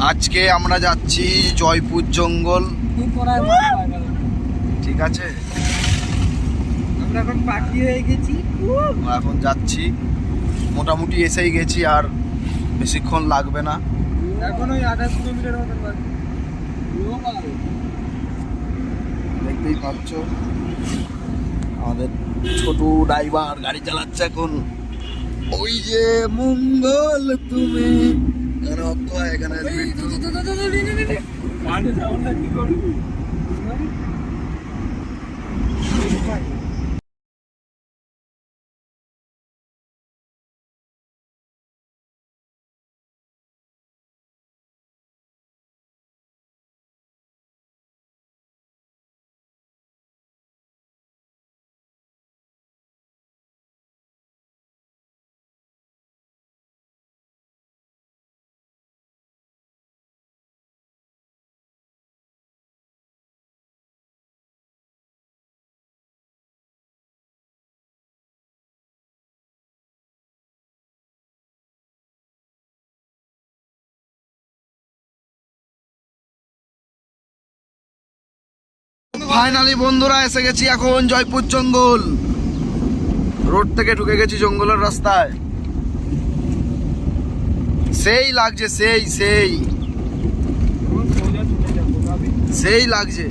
আজকে আমরা যাচ্ছি জয়পুর জঙ্গল। ঠিক আছে? আমরা এখন পাখি হয়ে গেছি। এখন যাচ্ছি। মোটামুটি এসেই গেছি আর বেশিক্ষণ লাগবে না। এখন ওই আঠাশ কিলোমিটার দেখতেই পাচ্ছ। আমাদের ছোট ড্রাইভার গাড়ি চালাচ্ছে এখন। ওই যে মঙ্গল তুমি। এখানে অক্ষয় এখানে কি ফাইনালি বন্ধুরা এসে গেছি এখন জয়পুর জঙ্গল। রোড থেকে ঢুকে গেছি জঙ্গলের রাস্তায়। সেই লাগছে, সেই সেই। সেই লাগছে।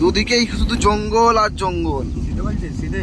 দুদিকেই শুধু জঙ্গল আর জঙ্গল। সিধে বলছে সিধে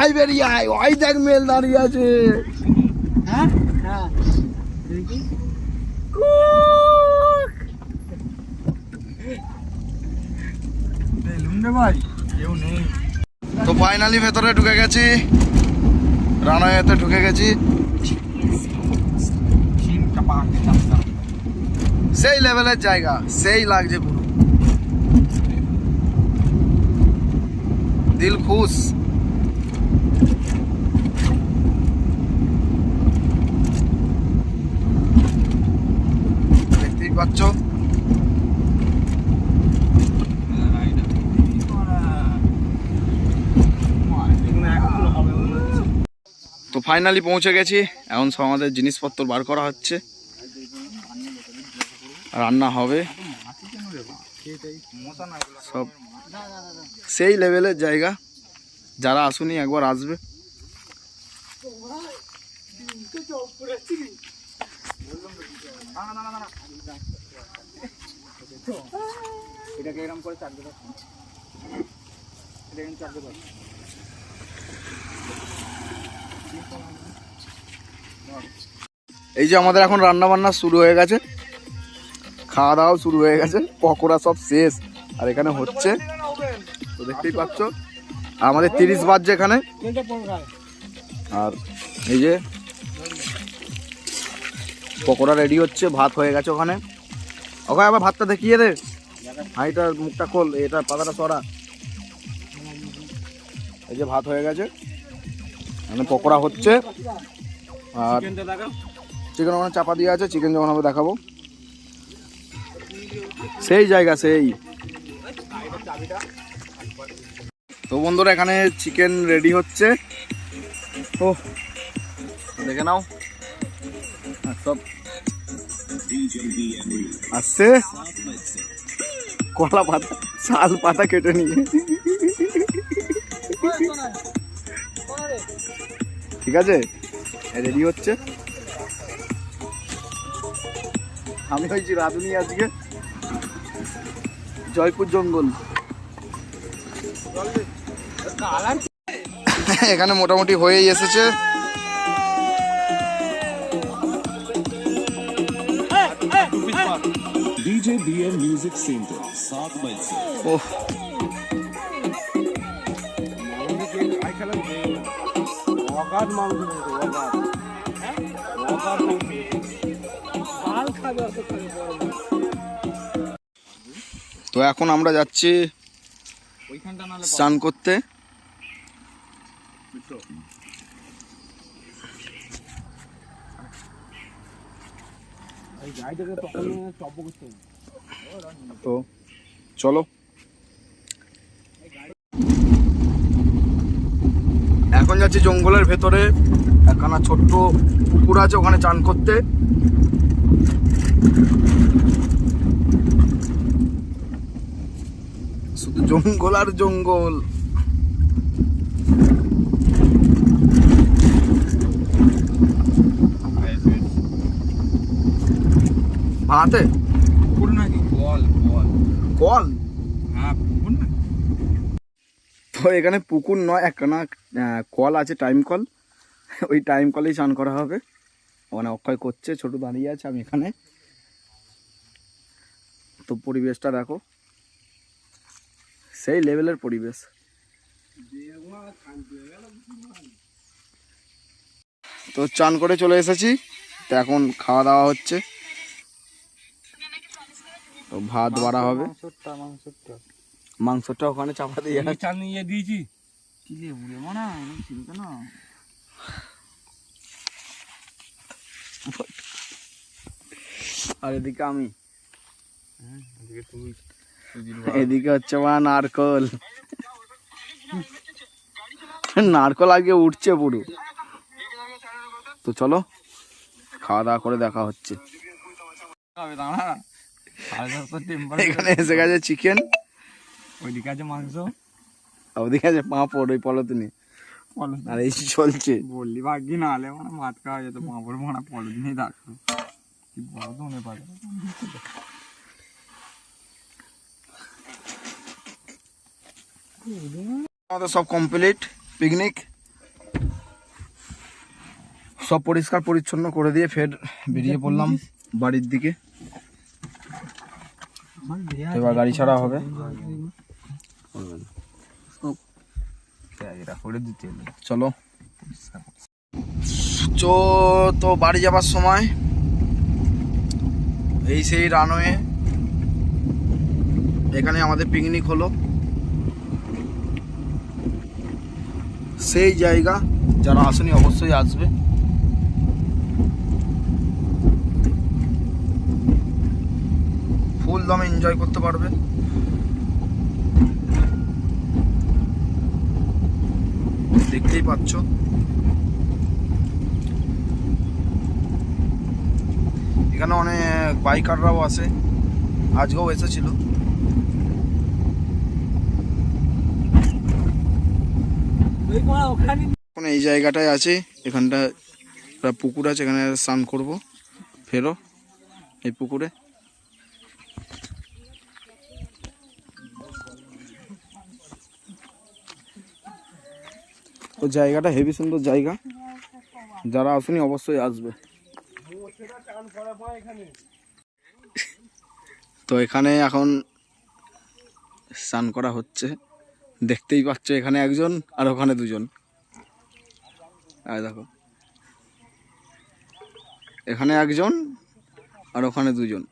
আই বেরিয়ে আয় ওই দেখ মেল দাঁড়িয়ে আছে। হ্যাঁ? হ্যাঁ ভাই কেউ নেই। তো ফাইনালি ভেতরে ঢুকে গেছি। রানাইতে ঢুকে গেছি। সেই লেভেলের জায়গা সেই লাগছে পুরো। দিল খুশ। দেখতেই পাচ্ছ। তো ফাইনালি পৌঁছে গেছি। এখন সব আমাদের জিনিসপত্র বার করা হচ্ছে। রান্না হবে। সব সেই লেভেলের জায়গা। যারা আসুনি, একবার আসবে। এই যে আমাদের এখন রান্না বান্না শুরু হয়ে গেছে। খাওয়া দাওয়াও শুরু হয়ে গেছে। পকোড়া সব শেষ। আর এখানে হচ্ছে দেখতেই পাচ্ছ। আমাদের তিরিশ বাজছে এখানে। আর এই যে পকোড়া রেডি হচ্ছে, ভাত হয়ে গেছে ওখানে। ওখানে আবার ভাতটা দেখিয়ে দে। হাঁড়িটার মুখটা খোল, এটা পাতাটা সরা। এই যে ভাত হয়ে গেছে। এখানে পকোড়া হচ্ছে। আর চিকেন ওখানে চাপা দিয়ে আছে, চিকেন যখন হবে দেখাবো। সেই জায়গা, সেই। তো বন্ধুরা, এখানে চিকেন রেডি হচ্ছে। ও দেখে নাও। সব আসছে। কলা পাতা, শাল পাতা কেটে নিয়ে। ঠিক আছে? রেডি হচ্ছে। আমি হয়েছি রাধুনি আজকে। জয়পুর জঙ্গল। এখানে মোটামুটি হয়েই এসেছে। তো এখন আমরা যাচ্ছি স্নান করতে। তো, চলো। এখন যাচ্ছি জঙ্গলের ভেতরে। একখানা ছোট্ট পুকুর আছে, ওখানে চান করতে। শুধু জঙ্গল আর জঙ্গল। ভাতে পুকুর নাকি? বল বল কল? হ্যাঁ পুকুর না তো এখানে পুকুর নয় একখানা কল আছে টাইম কল। ওই টাইম কলেই চান করা হবে। ওখানে অক্ষয় করছে ছোট দাঁড়িয়ে আছে আমি এখানে। তো পরিবেশটা দেখো। সেই লেভেলের পরিবেশ। তো চান করে চলে এসেছি তো এখন খাওয়া দাওয়া হচ্ছে। তো ভাত বাড়া হবে। মাংসটা ওখানে চাপা দিয়ে। চাল নিয়ে দিয়েছি। কি রে বুড়ে মানা চিনতে না। আর এদিকে আমি। এদিকে তুই। এদিকে হচ্ছে মা নারকল। নারকল আগে উঠছে পুরো। তো চলো খাওয়া দাওয়া করে দেখা হচ্ছে। এখানে এসে গেছে চিকেন ওইদিকে আছে মাংস। ওদিকে আছে পাঁপড় ওই পলতিনি। আর এই চলছে। বললি ভাগ্যি না হলে মানে ভাত খাওয়া যেত পাঁপড় ভাড়া পরের দিনেই থাকতো। কি বড় ধনে পারে আমাদের সব কমপ্লিট পিকনিক সব পরিষ্কার পরিচ্ছন্ন করে দিয়ে ফের বেরিয়ে পড়লাম বাড়ির দিকে। এবার গাড়ি ছাড়া হবে। চলো। চো তো বাড়ি যাবার সময় এই সেই রানওয়ে এখানে আমাদের পিকনিক হলো। সেই জায়গা যারা আসেনি অবশ্যই আসবে। ফুল দমে এনজয় করতে পারবে। দেখতেই পাচ্ছ। এখানে অনেক বাইকাররাও আছে। আজকেও এসেছিল। এখন এই জায়গাটায় আছে, এখানটা পুকুর আছে, এখানে স্নান করব। ফেরো এই পুকুরে। তো জায়গাটা হেভি সুন্দর জায়গা। যারা আসেনি অবশ্যই আসবে। তো এখানে এখন স্নান করা হচ্ছে। দেখতেই পাচ্ছ এখানে একজন আর ওখানে দুজন। আর দেখো। এখানে একজন আর ওখানে দুজন।